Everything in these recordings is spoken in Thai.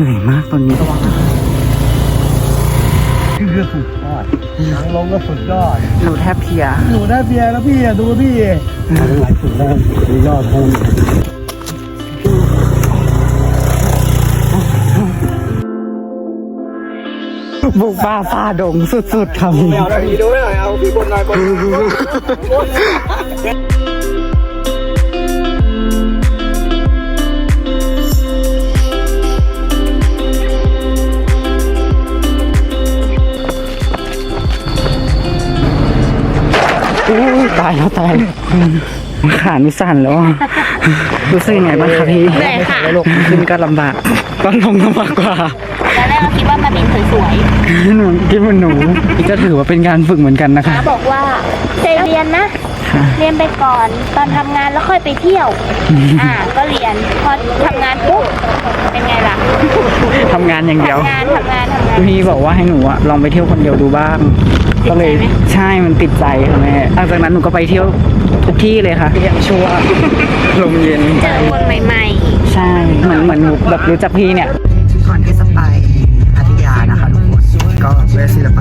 เหนื่อยมากตอนนี้ระวังนะคือสุดยอดหนังลงก็สุดยอดหนูแทบเพลียหนูได้เบียร์แล้วพี่อะดูพี่หลายสุดแล้วสุดยอดทั้งบุกบ้าฟ้าดงสุดๆครับเอาหน่อยดูหน่อยเอาพี่บนหน่อยบนอุ้ยายแล้วตายแล้วขานี่สั่นแล้วอะรู้สึกยังไงบ้างคะพี่เหนื่อยค่ะลงขึ้นก็ลำบากตอนลงลำบากกว่าตอนแรกเราคิดว่ามาบินสวยหนูคิดว่าหนูนี่ก็ถือว่าเป็นการฝึกเหมือนกันนะๆคะ น้าบอกว่าเซเรียนนะ เรียนไปก่อน ตอนทำงานแล้วค่อยไปเที่ยว อ่า ก็เรียน พอทำงานปุ๊บเป็นไงล่ะทำงานอย่างเดียวทำงานทำงานทำงานพี่บอกว่าให้หนูอะลองไปเที่ยวคนเดียวดูบ้างติดใจไหมก็เลยใช่มันติดใจค่ะแม่หลังจากนั้นหนูก็ไปเที่ยวทุกที่เลยค่ะยังชัวร์ลมเย็นเจอคนใหม่ใช่เหมือนเหมือนหนูแบบรู้จักพี่เนี่ยก่อนที่จะไปพัทยานะคะทุกคนก็เวสศิลป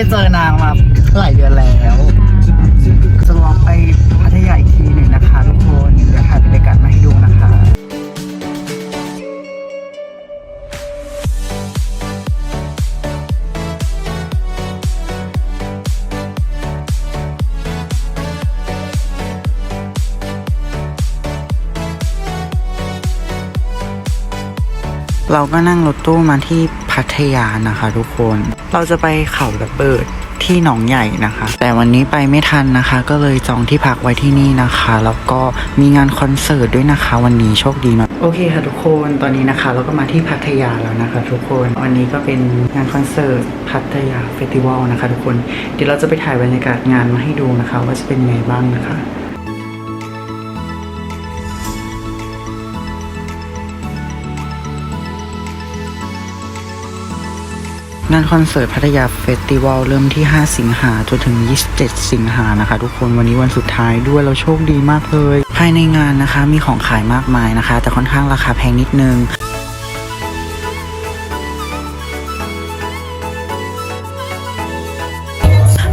ได้เจอนางมาหลายเดือนแล้วจะลองไปพัทยาอีกทีหนึ่งนะคะทุกคนเดี๋ยวถ่ายบรรยากาศมาให้ดูนะคะเราก็นั่งรถตู้มาที่พัทยานะคะทุกคน เราจะไปเขาระเบิดที่หนองใหญ่นะคะ แต่วันนี้ไปไม่ทันนะคะ ก็เลยจองที่พักไว้ที่นี่นะคะ แล้วก็มีงานคอนเสิร์ตด้วยนะคะ วันนี้โชคดีมากโอเคค่ะทุกคนตอนนี้นะคะ เราก็มาที่พัทยาแล้วนะคะ ทุกคนวันนี้ก็เป็นงานคอนเสิร์ตพัทยาเฟสติวัลนะคะ ทุกคนเดี๋ยวเราจะไปถ่ายบรรยากาศงานมาให้ดูนะคะ ว่าจะเป็นไงบ้างนะคะ งานคอนเสิร์ตพัทยาเฟสติวัลเริ่มที่ 5 สิงหาจนถึง 27 สิงหานะคะ ทุกคนวันนี้วันสุดท้ายด้วยเราโชคดีมากเลย ภายในงานนะคะมีของขายมากมายนะคะ แต่ค่อนข้างราคาแพงนิดนึง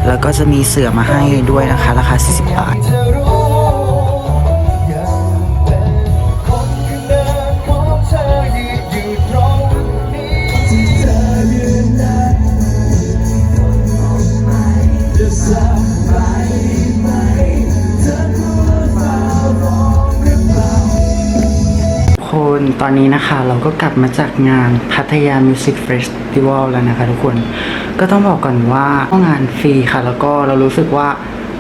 แล้วก็จะมีเสือมาให้ด้วยนะคะ ราคา 40 บาท ตอนนี้นะคะเราก็กลับมาจากงานพัทยามิวสิกเฟสติวัลแล้วนะคะทุกคนก็ต้องบอกก่อนว่างานฟรีค่ะ แล้วก็เรารู้สึกว่า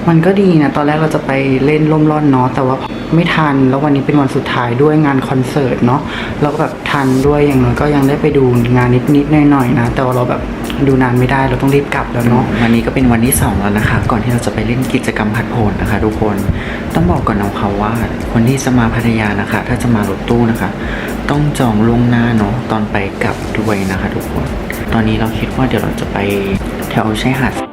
มันก็ดีนะ ตอนแรกเราจะไปเล่นล่มร่อนเนาะแต่ว่าไม่ทันแล้ววันนี้เป็นวันสุดท้ายด้วยงานคอนเสิร์ตเนาะเราก็แบบทันด้วยอย่างน้อยก็ยังได้ไปดูงานนิดๆหน่อยๆนะ แต่ว่าเราแบบ ดูนานไม่ได้เราต้องรีบกลับแล้วเนาะวันนี้ก็เป็นวันที่สองแล้วนะคะ ก่อนที่เราจะไปเล่นกิจกรรมพัดโผนนะคะ ทุกคนต้องบอกก่อนนะค่ะว่า คนที่จะมาพัทยานะคะ ถ้าจะมารถตู้นะคะ ต้องจองล่วงหน้าเนาะตอนไปกลับด้วยนะคะ ทุกคน ตอนนี้เราคิดว่าเดี๋ยวเราจะไปแถวชายหาด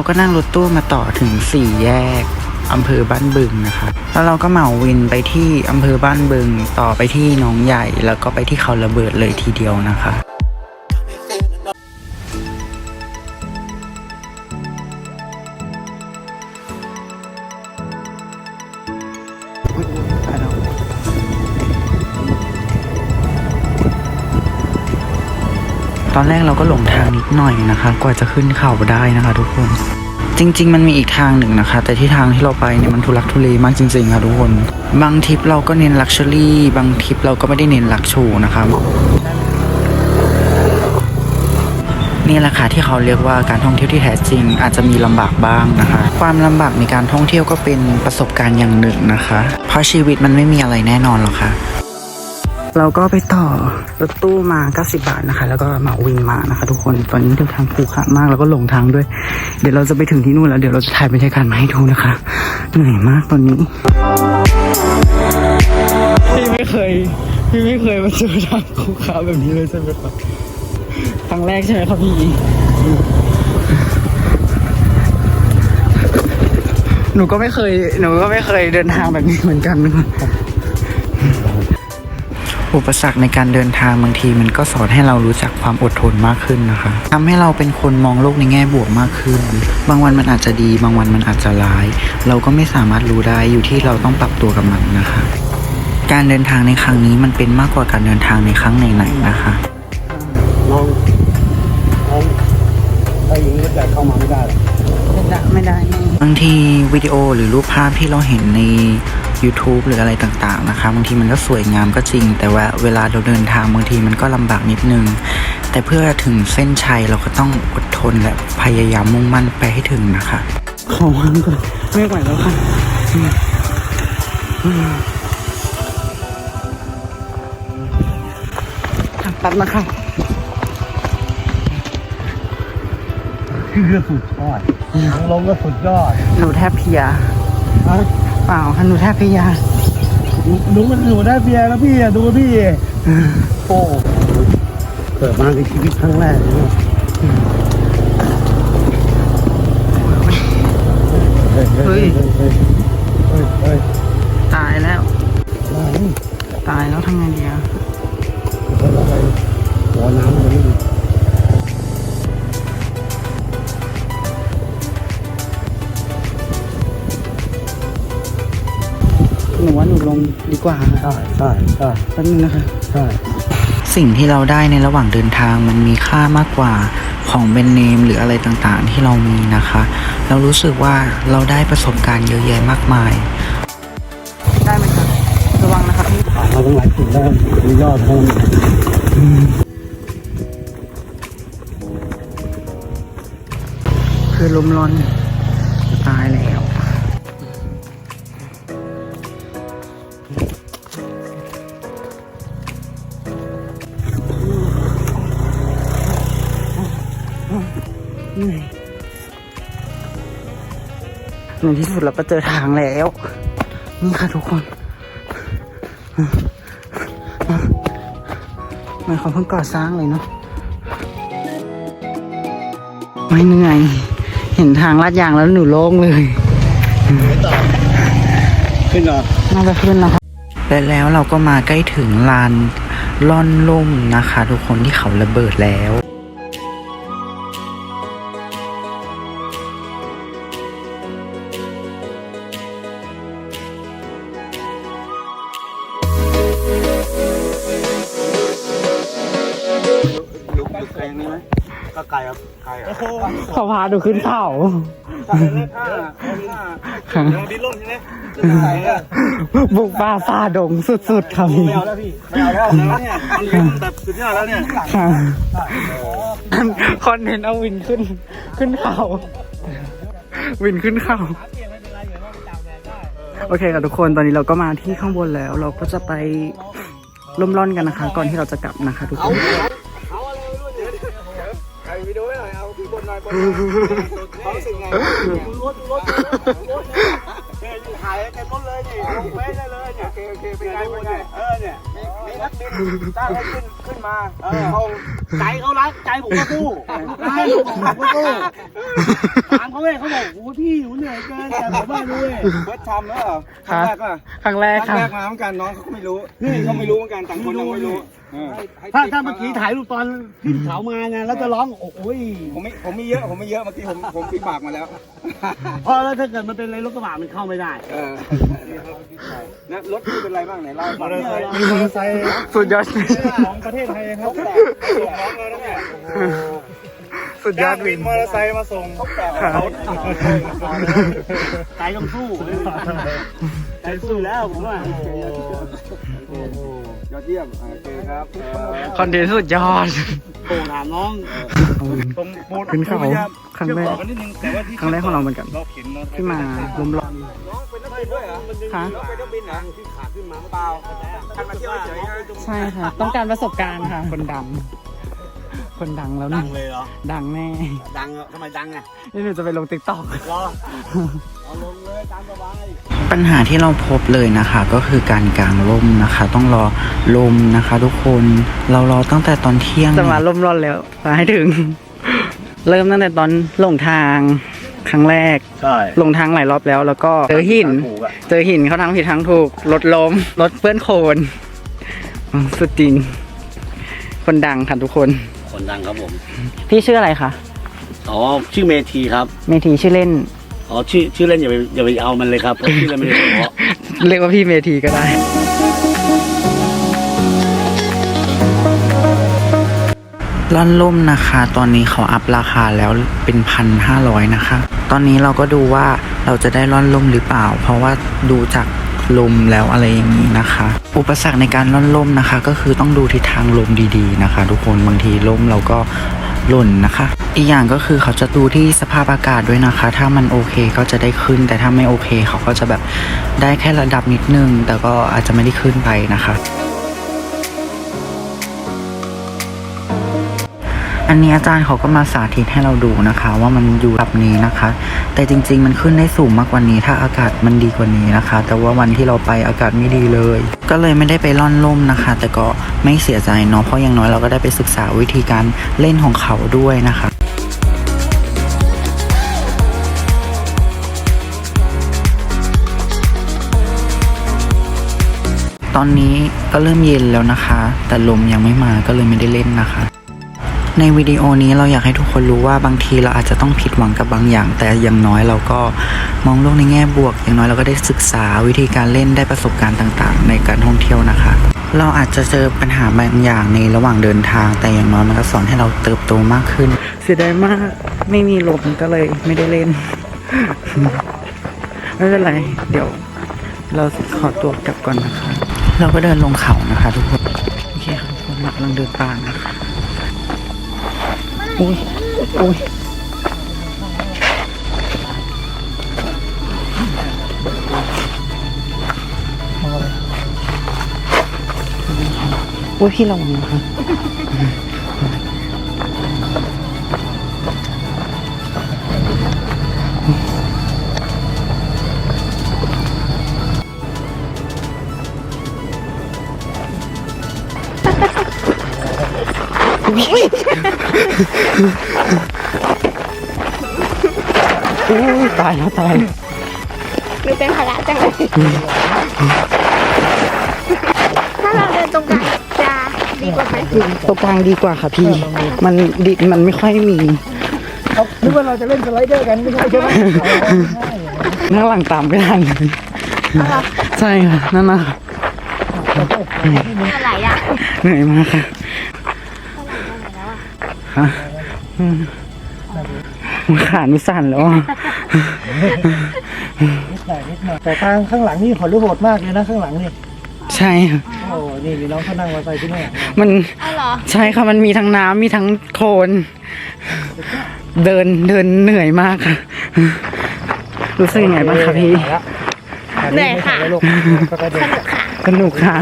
เราก็นั่งรถตู้มาต่อถึงสี่แยกอำเภอบ้านบึงนะคะ แล้วเราก็เหมาวินไปที่อำเภอบ้านบึง ต่อไปที่หนองใหญ่ แล้วก็ไปที่เขาระเบิดเลยทีเดียวนะคะตอนแรกเราก็หลงทางนิดหน่อยนะคะ กว่าจะขึ้นเขาได้นะคะทุกคน จริง ๆ มันมีอีกทางหนึ่งนะคะ แต่ที่ทางที่เราไปเนี่ยมันทุลักทุเลมากจริง ๆ ค่ะทุกคน บางทริปเราก็เน้นลักชัวรี่ บางทริปเราก็ไม่ได้เน้นลักชูนะคะนี่แหละค่ะที่เขาเรียกว่าการท่องเที่ยวที่แท้จริง อาจจะมีลำบากบ้างนะคะ ความลำบากในการท่องเที่ยวก็เป็นประสบการณ์อย่างหนึ่งนะคะ เพราะชีวิตมันไม่มีอะไรแน่นอนหรอกค่ะ เราก็ไปต่อรถตู้มา 90 บาทนะคะ แล้วก็มาวินมานะคะ ทุกคนตอนนี้เดินทางขรุขระมากแล้วก็หลงทางด้วย เดี๋ยวเราจะไปถึงที่นู่นแล้ว เดี๋ยวเราจะถ่ายบรรยากาศมาให้ดูนะคะเหนื่อยมากตอนนี้พี่ไม่เคยพี่ไม่เคยมาเจอทางขรุขระแบบนี้เลยใช่ไหมครับครั้งแรกใช่ไหมครับพี่หนูก็ไม่เคย หนูก็ไม่เคยเดินทางแบบนี้เหมือนกันนะครับ อุปสรรคในการเดินทางบางทีมันก็สอนให้เรารู้จักความอดทนมากขึ้นนะคะทำให้เราเป็นคนมองโลกในแง่บวกมากขึ้น บางวันมันอาจจะดี บางวันมันอาจจะร้าย เราก็ไม่สามารถรู้ได้อยู่ที่เราต้องปรับตัวกับมันนะคะ การเดินทางในครั้งนี้มันเป็นมากกว่าการเดินทางในครั้งไหนๆนะคะน้องน้องถ้าอย่างนี้ก็จะเข้ามาไม่ได้หรอกไม่ได้บางทีวิดีโอหรือรูปภาพที่เราเห็นใน YouTube หรืออะไรต่างๆนะคะบางทีมันก็สวยงามก็จริง แต่ว่าเวลาเราเดินทางบางทีมันก็ลำบากนิดนึง แต่เพื่อถึงเส้นชัยเราก็ต้องอดทนและพยายามมุ่งมั่นไปให้ถึงนะคะขอวันก่อนไม่ไหวแล้วค่ะแป๊บนะครับคือสุดยอดทางลงก็สุดยอดหนูแทบเพลียอะ เปล่าค่ะหนูแทบเพลียหนูมันหนูได้เบียร์แล้วพี่อะดูพี่โอ้เกิดมาในชีวิตครั้งแรกเลยเนี่ยเฮ้ยเฮ้ยเฮ้ยเฮ้ยเฮ้ยตายแล้วเฮ้ยตายแล้วทำไงดีอะเฮ้ยเฮ้ยหัวน้ำมันไม่ กว่าใช่ใช่ใช่แป๊บนึงนะคะ ใช่สิ่งที่เราได้ในระหว่างเดินทางมันมีค่ามากกว่าของแบรนด์เนมหรืออะไรต่างๆ ที่เรามีนะคะ เรารู้สึกว่าเราได้ประสบการณ์เยอะแยะมากมาย ได้ไหมครับระวังนะครับพี่ผ่านมาตั้งหลายจุดแล้วมียอดเพิ่มคือลมร้อนจะตายแล้ว ในที่สุดเราก็เจอทางแล้ว นี่ค่ะทุกคนมันเขาเพิ่งก่อสร้างเลยเนาะไม่เหนื่อย เห็นทางลาดยางแล้วหนูโล่งเลยขึ้นเหรอน่าจะขึ้นแล้วครับและแล้วเราก็มาใกล้ถึงลานล่อนล่มนะคะ ทุกคนที่เขาระเบิดแล้ว พาดูขึ้นเขาถ้าถ้าถ้าเดี๋ยวดิ้นรนใช่ไหมบุกป่าฝ่าดงสุดๆครับพี่ไม่เอาแล้วพี่ไม่เอาแล้วเนี่ยมันเลี้ยงแบบสุดยอดแล้วเนี่ยคอนเทนต์เอาวินขึ้นขึ้นเขาวินขึ้นเขาโอเคค่ะทุกคนตอนนี้เราก็มาที่ข้างบนแล้ว เราก็จะไปล่มร่อนกันนะคะ ก่อนที่เราจะกลับนะคะทุกคน เขาสึกไงรถดูรถดูรถเนี่ยถ่ายเต็มรถเลยนี่ลงเฟซได้เลยเนี่ยโอเคโอเคเป็นไงเป็นไงเออเนี่ย นักบินตั้งให้ขึ้นขึ้นมาเออเขาใจเขารักใจผมก็สู้ใจผมก็สู้ถามเขาเลยเขาบอกโอ้พี่หนูเหนื่อยเกินแต่ผมไม่รู้เว้ยเฟิร์สทำแล้วเหรอครั้งแรกอะครั้งแรกครั้งค่ะแรกมาเหมือนกันน้องเขาก็ไม่รู้นี่เขาไม่รู้เหมือนกันต่างคนต่างไม่รู้ถ้าถ้าเมื่อกี้ถ่ายรูปตอนขึ้นเขามาไงแล้วจะร้องโอ้ยผมไม่ผมไม่เยอะผมไม่เยอะเมื่อกี้ผมผมปีปากมาแล้วพอแล้วถ้าเกิดมันเป็นอะไรรถกระบะมันเข้าไม่ได้เออนะรถพี่เป็นไรบ้างไหนเล่าให้ฟังหน่อยมีมอเตอร์ไซค์สุดยอดของประเทศไทยครับเขาแตกส่งน้องเลยนะเนี่ยสุดยอดวินมอเตอร์ไซค์มาส่งเขาแตกเขาใจต้องสู้ใจสู้แล้วผมว่ายอดเยี่ยมโอเคครับคอนเทนต์สุดยอดโผล่ถามน้องตรงโมดขึ้นเขาครั้งแรกนิดนึงแต่ว่าที่ครั้งแรกของเราเหมือนกันเราเข็นเราที่มาลมร้อนน้องเป็นนักบินด้วยเหรอค่ะรถไปต้องบินเหรอที่ขาขึ้น มาเปล่าท่านมาเที่ยวเฉยๆใช่ค่ะ ต้องการประสบการณ์ค่ะ คนดัง คนดังแล้วดันะงเลยเหรอ ดังแน่ดังอะทำไมดังอะนี่หนูจะไปลงติ๊กต็อก รอเอาลงเลยตามสบาย ปัญหาที่เราพบเลยนะคะก็คือการกางร่มนะคะ ต้องรอลมนะคะทุกคนเรารอตั้งแต่ตอนเที่ยงจะมาล่มร้อนแล้วมาให้ถึง เริ่มตั้งแต่ตอนหลงทาง ครั้งแรก ใช่ลงทางหลายรอบแล้ว แล้วก็เจอหิน ถูกอะเจอหินเขาทางผิดทางถูก รถล้ม รถเปื้อนโคลนอืมสุดจริง คนดังค่ะทุกคน คนดังครับผม พี่ชื่ออะไรคะอ๋อ ชื่อเมทีครับ เมทีชื่อเล่น อ๋อ ชื่อชื่อเล่นอย่าไปอย่าไปเอามันเลยครับเพราะชื่อเล่นไม่ได้เพราะ เรียกว่าพี่เมทีก็ได้ ล่อนล่มนะคะ ตอนนี้เขาอัพราคาแล้วเป็นพันห้าร้อยนะคะ ตอนนี้เราก็ดูว่าเราจะได้ล่อนล่มหรือเปล่า เพราะว่าดูจากลมแล้วอะไรอย่างนี้นะคะ อุปสรรคในการล่อนล่มนะคะ ก็คือต้องดูทิศทางลมดีๆนะคะ ทุกคนบางทีล่มเราก็หล่นนะคะ อีกอย่างก็คือเขาจะดูที่สภาพอากาศด้วยนะคะ ถ้ามันโอเคก็จะได้ขึ้น แต่ถ้าไม่โอเคเขาก็จะแบบได้แค่ระดับนิดนึง แต่ก็อาจจะไม่ได้ขึ้นไปนะคะ อันนี้อาจารย์เขาก็มาสาธิตให้เราดูนะคะ ว่ามันอยู่แบบนี้นะคะ แต่จริง ๆ มันขึ้นได้สูงมากกว่านี้ ถ้าอากาศมันดีกว่านี้นะคะ แต่ว่าวันที่เราไปอากาศไม่ดีเลย ก็เลยไม่ได้ไปล่อนล่มนะคะ แต่ก็ไม่เสียใจเนาะเพราะอย่างน้อยเราก็ได้ไปศึกษาวิธีการเล่นของเขาด้วยนะคะตอนนี้ก็เริ่มเย็นแล้วนะคะ แต่ลมยังไม่มาก็เลยไม่ได้เล่นนะคะ ในวิดีโอนี้เราอยากให้ทุกคนรู้ว่าบางทีเราอาจจะต้องผิดหวังกับบางอย่าง แต่อย่างน้อยเราก็มองโลกในแง่บวก อย่างน้อยเราก็ได้ศึกษาวิธีการเล่นได้ประสบการณ์ต่างๆ ในการท่องเที่ยวนะคะ เราอาจจะเจอปัญหาบางอย่างในระหว่างเดินทาง แต่อย่างน้อยมันก็สอนให้เราเติบโตมากขึ้น เสียดายมากไม่มีลมก็เลยไม่ได้เล่น ไม่เป็นไรเดี๋ยว เราขอตัวกลับก่อนนะคะ เราก็เดินลงเขานะคะ ทุกคนโอเคค่ะทุกคนหลักลังเดินป่านะคะ อุ้ยอุ้ยอุ้ยพี่ระวังนะคะ ตายแล้วตายแล้วหรือเป็นภาระจังเลย ถ้าเราเดินตรงกลางจะดีกว่าไหมตรงกลางดีกว่าค่ะพี่ มันดิมันไม่ค่อยมีนึกว่าเราจะเล่นสไลเดอร์กันไม่ใช่ใช่ไหมนั่งหลังตามไม่ทันใช่ค่ะนั่นนะอะไรอะเหนื่อยมากค่ะ ฮะอืมขาหนูสั่นแล้วอะแต่ทางข้างหลังนี่หอนโหดมากเลยนะข้างหลังนี่ใช่ค่ะโอ้นี่มีน้องเขานั่งมอเตอร์ไซค์ที่นี่มันเอาเหรอใช่ค่ะมันมีทั้งน้ำมีทั้งโคลนเดินเดินเหนื่อยมากค่ะ รู้สึกยังไงบ้างคะพี่เหนื่อยค่ะลูกก็เดินสนุกค่ะ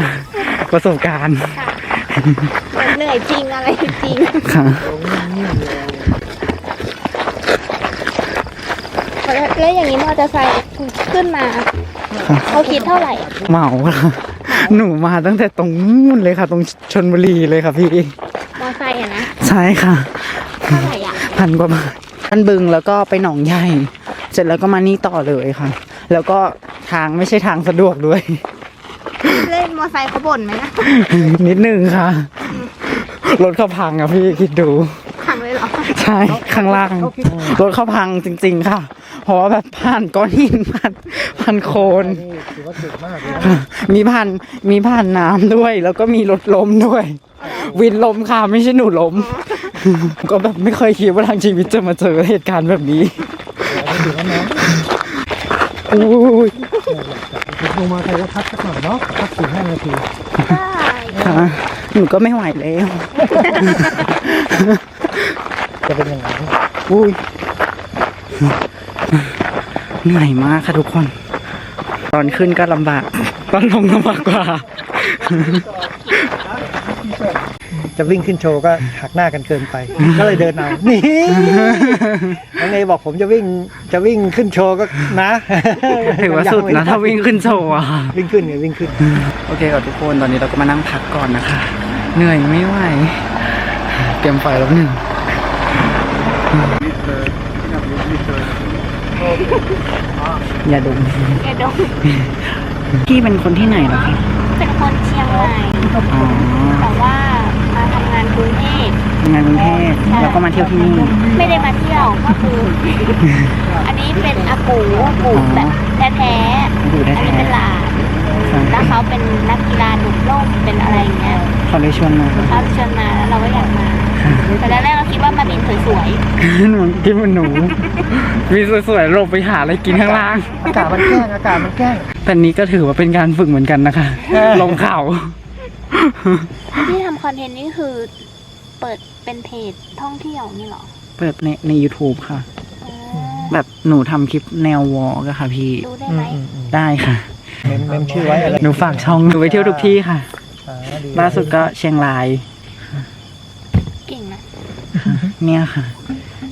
ประสบการณ์ เหมือนเหนื่อยจริงอะไรจ ริงค่ะแล้วอย่างนี้มอเตอร์ไซค์ขึ้นมาเขาคิดเท่าไหร่อะเหมาค่ะหนูมาตั้งแต่ตรงนู้นเลยค่ะ ตรงชนบุรีเลยค่ะพี่ มอไซค์อะนะ ใช่ค่ะเท่าไหร่อะพันกว่าบาทพันบึงแล้วก็ไปหนองใหญ่ เสร็จแล้วก็มานี่ต่อเลยค่ะ แล้วก็ทางไม่ใช่ทางสะดวกด้วย เล่นมอไซค์เขาบ่นไหมนะ นิดนึงค่ะ รถเขาพังอะพี่คิดดู ขังเลยเหรอ ใช่ข้างล่างรถเขาพังจริง ๆ ค่ะ เพราะว่าแบบผ่านก้อนหินผ่านผ่านโคลนนี่ถือว่าเก่งมากเลยค่ะมีผ่านมีผ่านน้ำด้วย แล้วก็มีรถล้มด้วย วินล้มค่ะไม่ใช่หนูล้ม ก็แบบไม่เคยคิดว่าทางชีวิตจะมาเจอเหตุการณ์แบบนี้อุ้ยลงมาใครก็พักสักหน่อยเนาะพักสี่ห้านาทีใช่ค่ะ หนูก็ไม่ไหวแล้ว จะเป็นยังไงอุ้ยเหนื่อยมากค่ะทุกคน ตอนขึ้นก็ลำบาก ตอนลงลำบากกว่า จะวิ่งขึ้นโชว์ก็หักหน้ากันเกินไป ก็เลยเดินเอา นี่ยังไงบอกผมจะวิ่งจะวิ่งขึ้นโชว์ก็นะถือว่าสุดนะถ้าวิ่งขึ้นโชว์อะวิ่งขึ้นไงวิ่งขึ้น โอเคก่อนทุกคนตอนนี้เราก็มานั่งพักก่อนนะคะ เหนื่อยไม่ไหวเตรียมไฟแล้วหนึ่งอย่าดมแกดงพี่เป็นคนที่ไหนเหรอคะเป็นคนเชียงใหม่อ๋อแต่ว่ามาทำงานกรุงเทพทำงานกรุงเทพแล้วก็มาเที่ยวที่นี่ ไม่ได้มาเที่ยวก็คือ อันนี้เป็นอากูอากูแบบแท้ๆดูได้อันนี้แท้เป็นหลานแล้วเขาเป็นนักกีฬาหนุ่มโลกเป็นอะไรอย่างเงี้ย เขาเลยชวนมาเขาชวนมาแล้วเราก็อยากมาแต่แรกๆเราคิดว่ามาบินสวยหนูกินเหมันหนูมีสวยๆหลบไปหาอะไรกินข้างล่าง อากาศมันแกล้งอากาศมันแกล้งแต่นี้ก็ถือว่าเป็นการฝึกเหมือนกันนะคะ ลงเขาๆที่ทำคอนเทนต์นี่คือเปิดเป็นเพจท่องเที่ยวนี่เหรอ เปิดในใน YouTube ค่ะอ๋อแบบหนูทำคลิปแนววอล์กอะค่ะพี่ดูได้ไหมได้ค่ะ เมมเมมชื่อไว้อะไรหนูฝากช่องหนูไปเที่ยวทุกที่ค่ะอ่าดี ล่าสุดก็เชียงราย เก่งนะเนี่ยค่ะ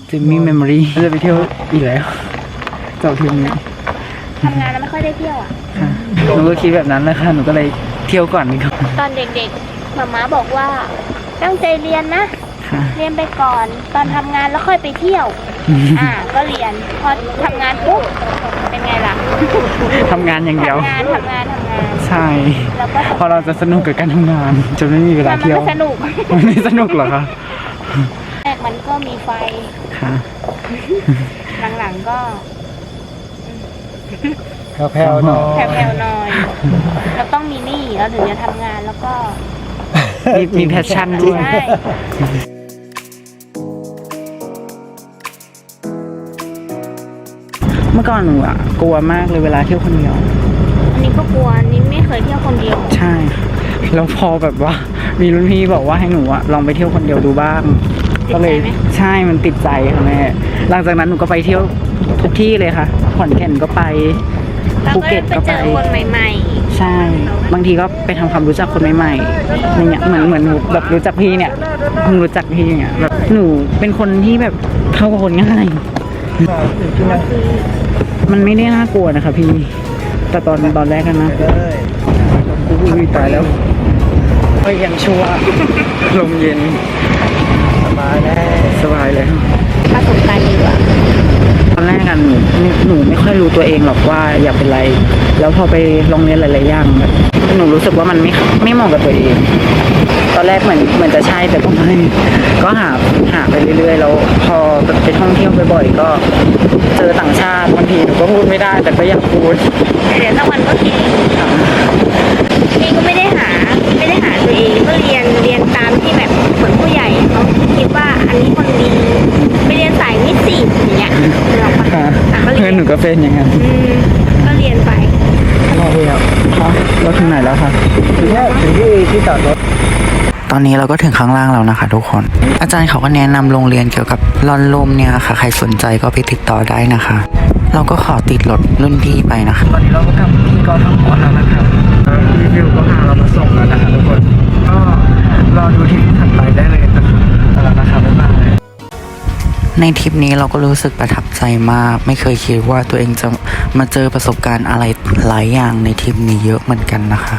จิมมี่เมมโมรี่จะไปเที่ยวอีกแล้วจบทีนี้ทำงานแล้วไม่ค่อยได้เที่ยวอะ ค่ะหนูก็คิดแบบนั้นแหละค่ะ หนูก็เลยเที่ยวก่อนดีกว่าตอนเด็กๆมาม่าบอกว่าตั้งใจเรียนนะ ค่ะ เรียนไปก่อน ตอนทำงานแล้วค่อยไปเที่ยว อ่าก็เรียนพอทำงานปุ๊บเป็นไงล่ะทำงานอย่างเดียว ทำงานทำงานทำงาน ใช่ แล้วก็พอเราจะสนุกกับการทำงาน จะไม่มีเวลามันเที่ยวก็สนุก มันไม่สนุกเหรอคะแรกมันก็มีไฟ ค่ะ หลังๆก็แผ่วๆหน่อย แผ่วๆหน่อยเราต้องมีหนี้เราถึงจะทำงานแล้วก็ มีมีแพชชั่นด้วย ใช่ มื่อก่อนหนูอะกลัวมากเลยเวลาเที่ยวคนเดียว อันนี้ก็กลัวอันนี้ไม่เคยเที่ยวคนเดียว ใช่ค่ะแล้วพอแบบว่า มีรุ่นพี่บอกว่าให้หนูอะลองไปเที่ยวคนเดียวดูบ้าง ติดใจไหม ก็เลยใช่มันติดใจค่ะแม่หลังจากนั้นหนูก็ไปเที่ยวทุกที่เลยค่ะขอนแก่นก็ไป เราภูก็เก็ตไปก็เจไปอคนใหม่ใช่ บางทีก็ไปทำความรู้จักคนใหม่ๆอย่างเงี้ยเหมือนเหมือนหนูแบบรู้จักพี่เนี่ยเพิ่งรู้จักพี่อย่างเงี้ยแบบหนูเป็นคนที่แบบเข้ากับคนง่าย มันไม่ได้น่ากลัวนะคะพี่ แต่ตอนตอนแรกกันนะเลยอุ้ยตายแล้วเฮ้ยยังชัวร์ลมเย็น สบายแน่สบายเลยๆประสบการณ์ดีกว่าตอนแรกอะหนูไม่หนูไม่ค่อยรู้ตัวเองหรอกว่าอยากเป็นอะไร แล้วพอไปโรงเรียนหลายๆอย่างแบบหนูรู้สึกว่ามันไม่ไม่เหมาะกับตัวเอง ตอนแรกเหมือนเหมือนจะใช่แต่ก็ไม่ก็หาหาไปเรื่อยๆ แล้วพอไปท่องเที่ยวบ่อยๆก็เจอต่างชาติบางทีหนูก็พูดไม่ได้ แต่ก็อยากพูดเดี๋ยวสักวันก็คิดพี่ก็ไม่ได้หาไม่ได้หาตัวเองก็เรียนเรียนตามที่แบบเหมือนผู้ใหญ่เขาคิดว่าอันนี้คนดีไปเรียนสายนิสิตอย่างเงี้ยหรอกปะค่ะแต่ก็เรีเพื่อยนนหนูก็เป็นอย่างนั้นอืมก็เรียนไปโอเคครับค่ะเราถึงไหนแล้วคะถึงเนี่ยถึงที่ที่จอดรถ ตอนนี้เราก็ถึงข้างล่างแล้วนะคะ ทุกคน อาจารย์เขาก็แนะนำโรงเรียนเกี่ยวกับลอนลมเนี่ยค่ะ ใครสนใจก็ไปติดต่อได้นะคะ เราก็ขอติดรถรุ่นพี่ไปนะคะ ตอนนี้เราก็กลับที่กอทมแล้วนะครับรีวิวก็พาเรามาส่งแล้วนะคะทุกคน ก็รอดูทริปถัดไปได้เลยนะคะแล้วนะคะบ๊ายบายในทริปนี้เราก็รู้สึกประทับใจมาก ไม่เคยคิดว่าตัวเองจะมาเจอประสบการณ์อะไรหลายอย่างในทริปนี้เยอะเหมือนกันนะคะ